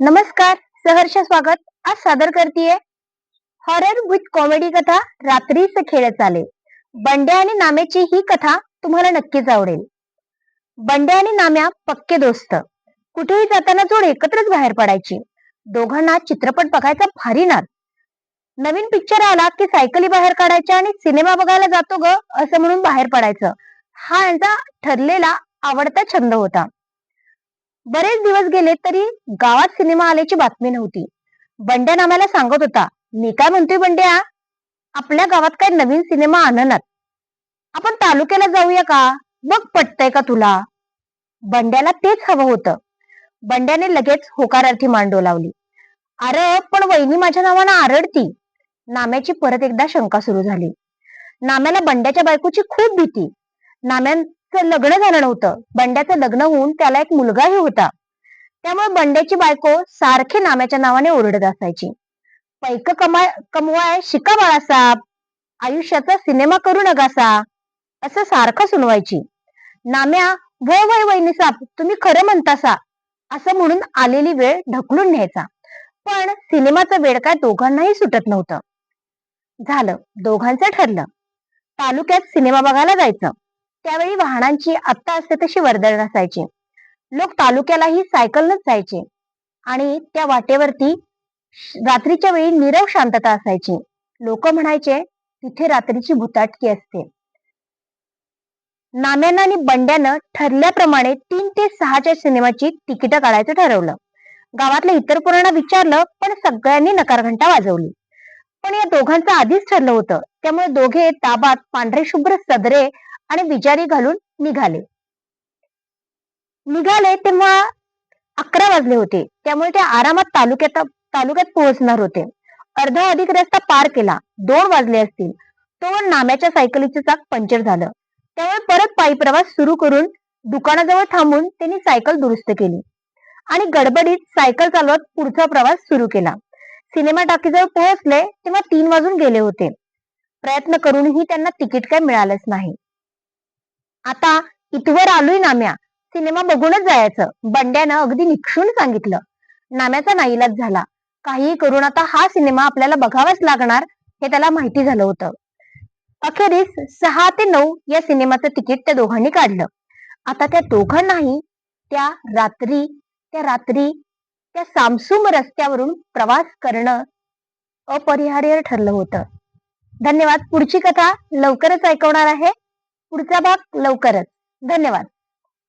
नमस्कार सहर्ष स्वागत. आज सादर करतीये हॉरर विथ कॉमेडी कथा रात्रीच खेळ चाले बंड्या आणि नाम्याची ही कथा तुम्हाला नक्कीच आवडेल. बंड्या आणि नाम्या पक्के दोस्त. कुठेही जाताना जोड एकत्रच बाहेर पडायची. दोघांना चित्रपट बघायचा भारी नाद. नवीन पिक्चर आला की सायकली बाहेर काढायच्या आणि सिनेमा बघायला जातो ग असं म्हणून बाहेर पडायचं. हा यांचा ठरलेला आवडता छंद होता. बरेच दिवस गेले तरी गावात सिनेमा आल्याची बातमी नव्हती. बंड्या नामाला सांगत होता मी काय म्हणतोय बंड्या? आपल्या गावात काय नवीन सिनेमा आणनात आपण तालुक्याला जाऊया का? मग पटतय का तुला? बंड्याला तेच हवं होतं. बंड्याने लगेच होकारार्थी मांडो लावली. अरे पण वहिनी माझ्या नावानं आरडती. नाम्याची परत एकदा शंका सुरू झाली. नाम्याला बंड्याच्या बायकोची खूप भीती. नाम्यान लग्न झालं नव्हतं. बंड्याचं लग्न होऊन त्याला एक मुलगाही होता. त्यामुळे बंड्याची बायको सारखी नाम्याच्या नावाने ओरडत असायची. पैक कमा कमवाय शिका बाळासाहेब. आयुष्याचा सिनेमा करू नकासा असं सारखं सुनवायची. नाम्या वय वय वहिनी साप तुम्ही खरं म्हणतासा असं म्हणून आलेली वेळ ढकलून न्यायचा. पण सिनेमाचं वेळ काय दोघांनाही सुटत नव्हतं. झालं. दोघांचं ठरलं. तालुक्यात सिनेमा बघायला जायचं. त्यावेळी वाहनांची आत्ता असते तशी वर्दळ नसायची. लोक तालुक्यालाही सायकलनच जायचे. आणि त्या वाटेवरती रात्रीच्या वेळी नीरव शांतता असायची. लोक म्हणायचे तिथे रात्रीची भुताटकी असते. नाम्यानं आणि बंड्यानं ठरल्याप्रमाणे तीन ते सहाच्या सिनेमाची तिकीटं काढायचं ठरवलं. गावातल्या इतर पोरांना विचारलं पण सगळ्यांनी नकारघंटा वाजवली. पण या दोघांचं आधीच ठरलं होतं. त्यामुळे दोघे ताबात पांढरे शुभ्र सदरे आणि विजारी घालून निघाले. निघाले तेव्हा अकरा वाजले होते. त्यामुळे ते आरामात तालुक्यात तालुक्यात पोहोचणार होते. अर्धा अधिक रस्ता पार केला. दोन वाजले असतील. तो नाम्याच्या सायकलीचं चाक पंक्चर झालं. त्यामुळे परत पायी प्रवास सुरू करून दुकानाजवळ थांबून त्यांनी सायकल दुरुस्त केली. आणि गडबडीत सायकल चालवत पुढचा प्रवास सुरू केला. सिनेमा टाकीजवळ पोहोचले तेव्हा तीन वाजून गेले होते. प्रयत्न करूनही त्यांना तिकीट काय मिळालंच नाही. आता इथवर आलोय नाम्या. सिनेमा बघूनच जायचं. बंड्यानं अगदी निक्षून सांगितलं. नाम्याचा नाईलाज झाला. काहीही करून आता हा सिनेमा आपल्याला बघावाच लागणार हे त्याला माहिती झालं होतं. अखेरीस सहा ते नऊ या सिनेमाचं तिकीट त्या दोघांनी काढलं. आता त्या दोघांनाही त्या रात्री त्या रात्री त्या सामसूम रस्त्यावरून प्रवास करणं अपरिहार्य ठरलं होतं. धन्यवाद. पुढची कथा लवकरच ऐकवणार आहे. पुढचा भाग लवकरच. धन्यवाद.